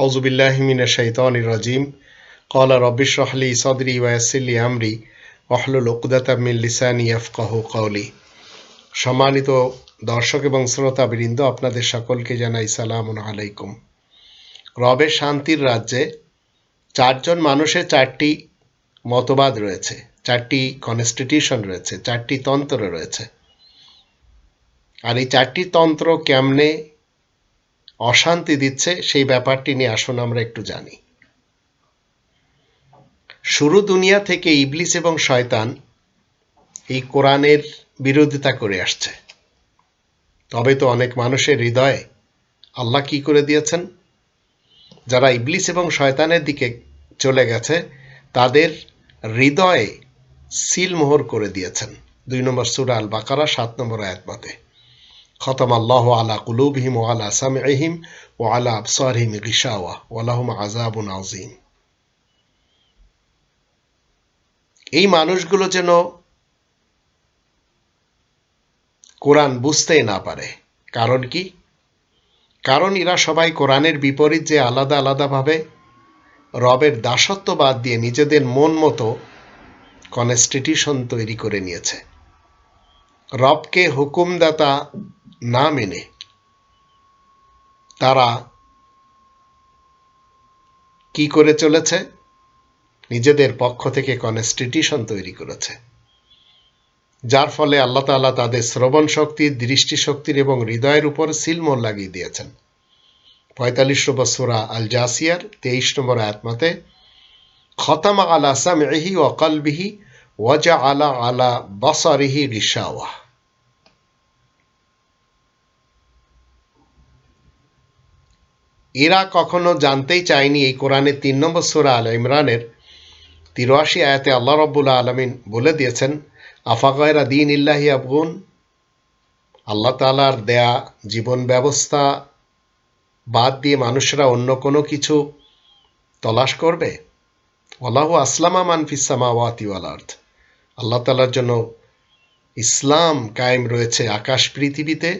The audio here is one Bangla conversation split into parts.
আউজুবিল্লাহমিনা শাহিতানির রাজিম। কলা রব্বিশ রহলি সদরি ওয়াসিল্লি আমরি অহলুল উকদাতা মিল্লিসানি ইয়াফকাহ কৌলি সম্মানিত দর্শক এবং শ্রোতাবৃন্দ, আপনাদের সকলকে জানাই সালাম আলাইকুম। রবের শান্তির রাজ্যে চারজন মানুষের চারটি মতবাদ রয়েছে, চারটি কনস্টিটিউশন রয়েছে, চারটি তন্ত্র রয়েছে। আর এই চারটি তন্ত্র কেমনে অশান্তি দিচ্ছে, সেই ব্যাপারটি নিয়ে আসুন আমরা একটু জানি। শুরু দুনিয়া থেকে ইবলিস এবং শয়তান এই কোরআনের বিরোধিতা করে আসছে। তবে তো অনেক মানুষের হৃদয়ে আল্লাহ কি করে দিয়েছেন? যারা ইবলিস এবং শয়তানের দিকে চলে গেছে, তাদের হৃদয়ে সিলমোহর করে দিয়েছেন। দুই নম্বর সুরা আল বাকারা সাত নম্বর আয়াত মতে। খতম আল্লাহ আলা কুলুবহিম ও আলা সামহিম ও আলা আবসারহিম গিসাওয়া ওয়ালাহুম আজাবুন আজিম এই মানুষগুলো যেন কোরআন বুঝতেই না পারে। কারণ কি? কারণ এরা সবাই কোরআনের বিপরীত যে আলাদা আলাদাভাবে রবের দাসত্ব বাদ দিয়ে নিজেদের মন মতো কনস্টিটিউশন তৈরি করে নিয়েছে। রবকে হুকুমদাতা না মেনে তারা কি করে চলেছে? নিজেদের পক্ষ থেকে কনস্টিটিউশন তৈরি করেছে। যার ফলে আল্লাহ তালা তাদের শ্রবণ শক্তির দৃষ্টিশক্তির এবং হৃদয়ের উপর সিলমোর লাগিয়ে দিয়েছেন। পঁয়তাল্লিশ নম্বর সুরা আল জাসিয়ার তেইশ নম্বর আয়াতমাতে খতামা আলা সামহি ও কলবিহি ওয়াজা আলা আলা বাসারিহি রিসাওয়া এরা কখনো জানতেই চায়নি এই কোরআনের তিন নম্বর সুরা আল ইমরানের তিরাশি আয়াতে আল্লাহ রব্বুল্লা আলমিন বলে দিয়েছেন আফাগয়রা দিন ইল্লাহি আবগুন আল্লাহ তালার দেয়া জীবন ব্যবস্থা বাদ দিয়ে মানুষরা অন্য কোনো কিছু তলাশ করবে? আল্লাহ আসলামা মানফিসামা ওয়াতিওয়াল আর্থ আল্লাহ তালার জন্য ইসলাম কায়েম রয়েছে আকাশ পৃথিবীতে,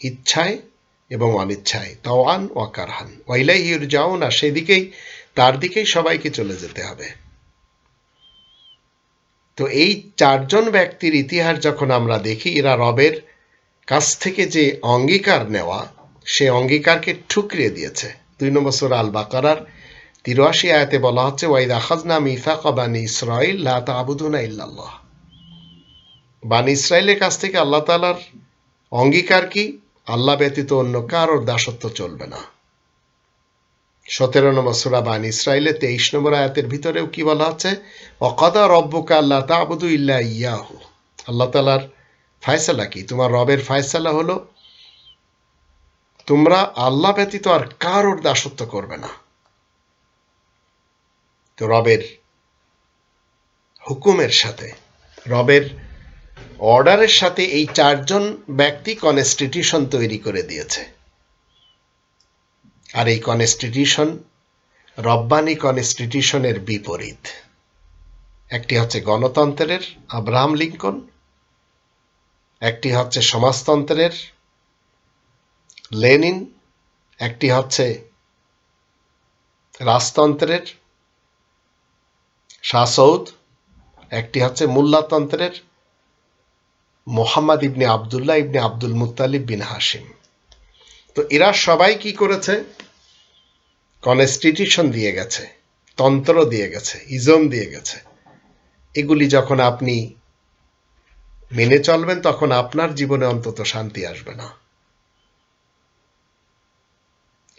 ইচ্ছায় এবং অনিচ্ছায়। তাওয়ান ওয়াকারহান ওয়াইলাই হিউর যাও না সেদিকেই, তার দিকেই সবাইকে চলে যেতে হবে। তো এই চারজন ব্যক্তির ইতিহাস যখন আমরা দেখি, এরা রবের কাছ থেকে যে অঙ্গীকার নেওয়া, সে অঙ্গীকারকে ঠুকরিয়ে দিয়েছে। দুই নম্বর সুর আল বাকারার তিরাশি আয়াতে বলা হচ্ছে ওয়াইদ আখাজনা মিফাক বানি ইসরাইল লা তাবুদুনা ইল্লাল্লাহ। বানি ইসরায়েলের কাছ থেকে আল্লাহ তালার অঙ্গীকার কি? আল্লাহ ব্যতীত অন্য কারোর দাসত্ব চলবে না। সতেরো নম্বর সুরা বান ইসরায়েলের তেইশ নম্বর আয়াতের ভিতরেও কি বলা হচ্ছে অকদা রব্বকা আল্লাহ তাবুদু ইল্লা ইয়াহু। আল্লাহ তালার ফায়সালা কি? তোমার রবের ফায়সালা হলো, তোমরা আল্লাহ ব্যতীত আর কারোর দাসত্ব করবে না। তো রবের হুকুমের সাথে, রবের অর্ডারের সাথে এই চারজন ব্যক্তি কনস্টিটিউশন তৈরি করে দিয়েছে। আর এই কনস্টিটিউশন রব্বানি কনস্টিটিউশনের বিপরীত। একটি হচ্ছে গণতন্ত্রের আব্রাহাম লিঙ্কন, একটি হচ্ছে সমাজতন্ত্রের লেনিন, একটি হচ্ছে রাজতন্ত্রের শাসৌদ একটি হচ্ছে মোল্লাতন্ত্রের মোহাম্মদ ইবনে আবদুল্লাহ ইবনে আব্দুল মুতালিব বিন হাসিম তো এরা সবাই কি করেছে? কনস্টিটিউশন দিয়ে গেছে, তন্ত্র দিয়ে গেছে ইজম দিয়ে গেছে। এগুলি যখন আপনি মেনে চলবেন, তখন আপনার জীবনে অন্তত শান্তি আসবে না।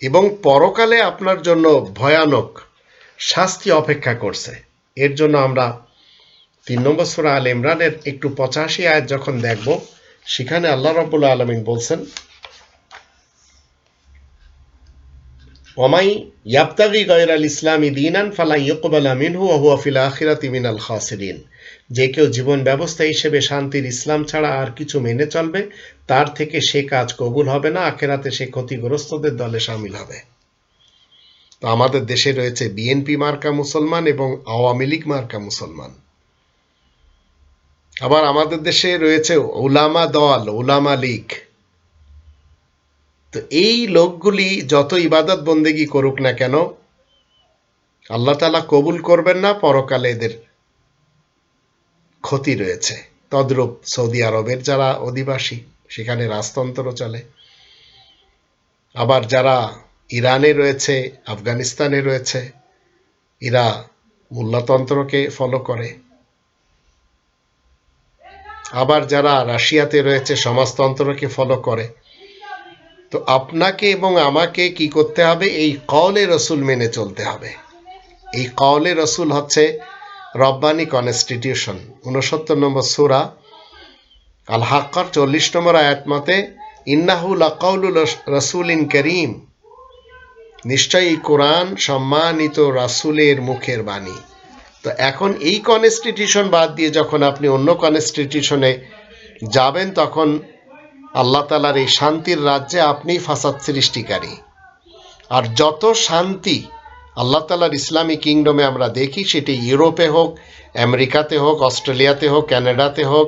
এবং পরকালে আপনার জন্য ভয়ানক শাস্তি অপেক্ষা করছে। এর জন্য আমরা তিন নম্বর সুরা আল ইমরানের একটু পঁচাশি আয়াত যখন দেখব, সেখানে আল্লাহ রব্বুল্লা আলমিন বলছেন ওমাই ইয়াবতাগি গয়ের আল ইসলামী দিনান ফালা ইয়কবালা মিনহু ওহুয়া ফিল আখিরাতি মিনাল খাসিরিন। যে কেউ জীবন ব্যবস্থা হিসেবে শান্তির ইসলাম ছাড়া আর কিছু মেনে চলবে, তার থেকে সে কাজ কবুল হবে না, আখেরাতে সে ক্ষতিগ্রস্তদের দলে সামিল হবে। তো আমাদের দেশে রয়েছে বিএনপি মার্কা মুসলমান এবং আওয়ামী লীগ মার্কা মুসলমান। আবার আমাদের দেশে রয়েছে ওলামা দল ওলামা লীগ। তো এই লোকগুলি যত ইবাদত বন্দেগি করুক না কেন, আল্লাহ তালা কবুল করবেন না, পরকালে এদের ক্ষতি রয়েছে। তদ্রূপ সৌদি আরবের যারা অধিবাসী, সেখানে রাজতন্ত্র চলে। আবার যারা ইরানে রয়েছে, আফগানিস্তানে রয়েছে, এরা মূল্যতন্ত্রকে ফলো করে। আবার যারা রাশিয়াতে রয়েছে, সমাজতন্ত্রকে ফলো করে। তো আপনাকে এবং আমাকে কি করতে হবে? এই কওলে রসুল মেনে চলতে হবে। এই কওলে রসুল হচ্ছে রব্বানি কনস্টিটিউশন উনসত্তর নম্বর সুরা আল হাক্কার চল্লিশ নম্বর আয়াত মতে ইন্নাহুল আকাউলুল রসুল ইন করিম। নিশ্চয়ই কোরআন সম্মানিত রাসুলের মুখের বাণী। তো এখন এই কনস্টিটিউশন বাদ দিয়ে যখন আপনি অন্য কনস্টিটিউশনে যাবেন, তখন আল্লাহ তালার এই শান্তির রাজ্যে আপনি ফাসাদ সৃষ্টিকারী। আর যত শান্তি আল্লাহ তালার ইসলামী কিংডমে আমরা দেখি, সেটি ইউরোপে হোক, আমেরিকাতে হোক, অস্ট্রেলিয়াতে হোক, ক্যানাডাতে হোক,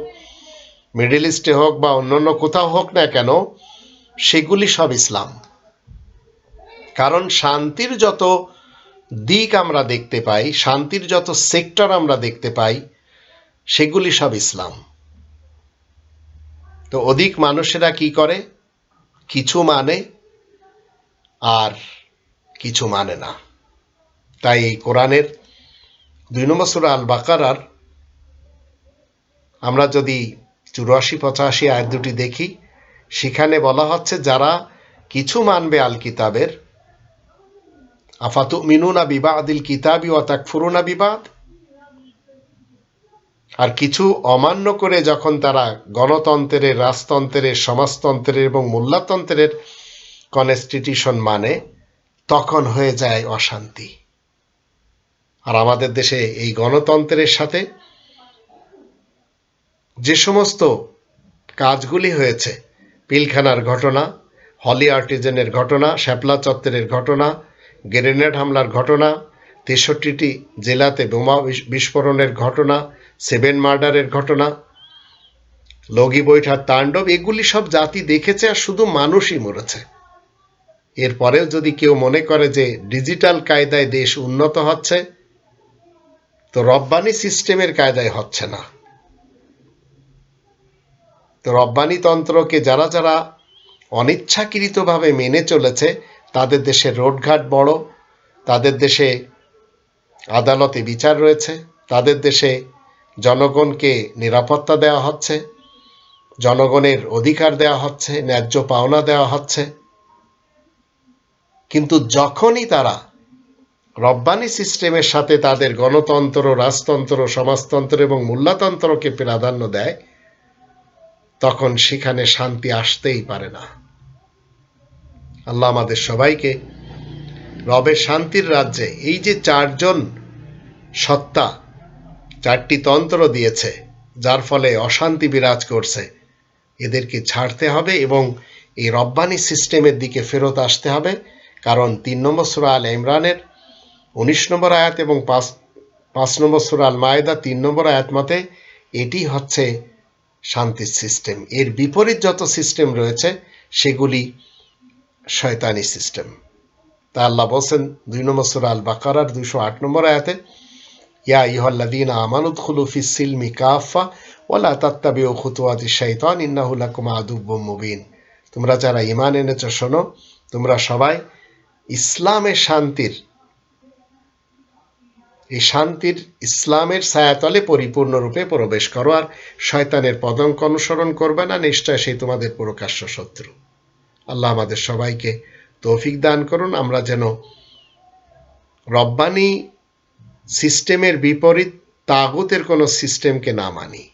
মিডল ইস্টে হোক বা অন্যান্য কোথাও হোক না কেন, সেগুলি সব ইসলাম। কারণ শান্তির যত দিক আমরা দেখতে পাই, শান্তির যত সেক্টর আমরা দেখতে পাই, সেগুলি সব ইসলাম। তো অধিক মানুষেরা কি করে? কিছু মানে আর কিছু মানে না। তাই এই কোরআনের দুই নম্বর সুরা আল বাকারার আমরা যদি চুরাশি, পঁচাশি আয় দুটি দেখি, সেখানে বলা হচ্ছে, যারা কিছু মানবে আল কিতাবের আফাতু মিনুনা বিবাদিল কিতাবি ও তাকফুরুনা বিবাদ? আর কিছু অমান্য করে যখন তারা গণতন্ত্রের, রাজতন্ত্রের, সমাজতন্ত্রের এবং মোল্লাতন্ত্রের কনস্টিটিউশন মানে তখন হয়ে যায় অশান্তি। আর আমাদের দেশে এই গণতন্ত্রের সাথে যে সমস্ত কাজগুলি হয়েছে, পিলখানার ঘটনা, হলি আর্টিজেনের ঘটনা, শ্যাপলা চত্বরের ঘটনা গ্রেনেড হামলার ঘটনা, তেষট্টিটি জেলাতে বোমা বিস্ফোরণের ঘটনা, সেভেন মার্ডারের ঘটনা, লগি বৈঠার তাণ্ডব, এগুলি সব জাতি দেখেছে আর শুধু মানুষই মরেছে। এরপরেও যদি কেউ মনে করে যে ডিজিটাল কায়দায় দেশ উন্নত হচ্ছে, তো রব্বানি সিস্টেমের কায়দায় হচ্ছে না। তো রব্বানি তন্ত্রকে যারা যারা অনিচ্ছাকৃতভাবে মেনে চলেছে তাদের দেশে রোডঘাট বড়, তাদের দেশে আদালতে বিচার রয়েছে, তাদের দেশে জনগণকে নিরাপত্তা দেওয়া হচ্ছে, জনগণের অধিকার দেওয়া হচ্ছে, ন্যায্য পাওনা দেওয়া হচ্ছে। কিন্তু যখনই তারা রব্বানি সিস্টেমের সাথে তাদের গণতন্ত্র, রাজতন্ত্র, সমাজতন্ত্র এবং মূল্যতন্ত্রকে প্রাধান্য দেয়, তখন সেখানে শান্তি আসতেই পারে না। আল্লাহ আমাদের সবাইকে রবের শান্তির রাজ্যে এই যে চারজন সত্তা, চারটি তন্ত্র দিয়েছে, যার ফলে অশান্তি বিরাজ করছে, এদেরকে ছাড়তে হবে এবং এই রব্বানি সিস্টেমের দিকে ফেরত আসতে হবে। কারণ তিন নম্বর সুরা আল ইমরানের উনিশ নম্বর আয়াত এবং পাঁচ পাঁচ নম্বর সুরা আল মায়েদা তিন নম্বর আয়াত মতে এটি হচ্ছে শান্তির সিস্টেম। এর বিপরীত যত সিস্টেম রয়েছে, সেগুলি শয়তানি সিস্টেম। তা আল্লাহ বলছেন, দুই নম্বর সুরা আল বাকারার দুইশো আট নম্বর আয়াতে, ইয়া ইহল্লাদিন আমানুদ খুলুফি সিলমি কাফা ওলা তাত্তাবি ও খুতুয়াতি শৈতান ইন্নাহুল্লাকুম আদুব্ব মুবিন। তোমরা যারা ইমান এনেছ, শোনো, তোমরা সবাই ইসলামের শান্তির, এই শান্তির ইসলামের ছায়াতলে পরিপূর্ণরূপে প্রবেশ করো আর শয়তানের পদঙ্ক অনুসরণ করবে না, নিশ্চয় সেই তোমাদের প্রকাশ্য শত্রু। আল্লাহ আমাদের সবাইকে তৌফিক দান করুন। আমরা যেন রব্বানি সিস্টেমের বিপরীত তাগুতের কোনো সিস্টেমকে না মানি।